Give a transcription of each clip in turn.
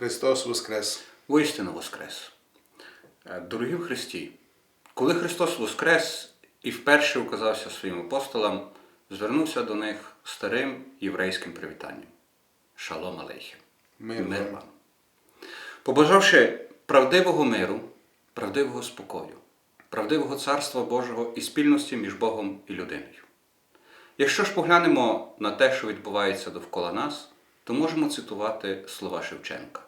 Христос Воскрес! Воістину Воскрес. Е, Дорогі в Христі, коли Христос Воскрес і вперше указався своїм апостолам, звернувся до них старим єврейським привітанням. Шалом алейхем. Мир вам. Побажавши правдивого миру, правдивого спокою, правдивого царства Божого і спільності між Богом і людиною. Якщо ж поглянемо на те, що відбувається довкола нас, то можемо цитувати слова Шевченка: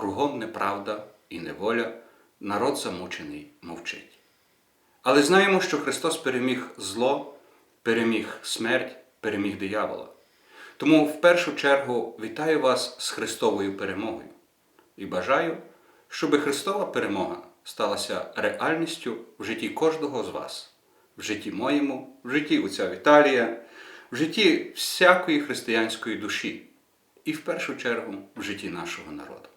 Кругом неправда і неволя, народ замучений мовчить. Але знаємо, що Христос переміг зло, переміг смерть, переміг диявола. Тому в першу чергу вітаю вас з Христовою перемогою і бажаю, щоб Христова перемога сталася реальністю в житті кожного з вас, в житті моєму, в житті отця Віталія, в житті всякої християнської душі і в першу чергу в житті нашого народу.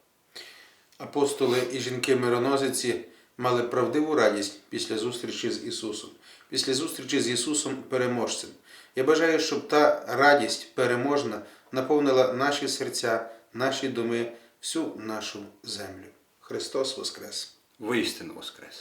Апостоли і жінки-мироносиці мали правдиву радість після зустрічі з Ісусом, після зустрічі з Ісусом переможцем. Я бажаю, щоб та радість переможна наповнила наші серця, наші думи, всю нашу землю. Христос Воскрес! Воістину Воскрес!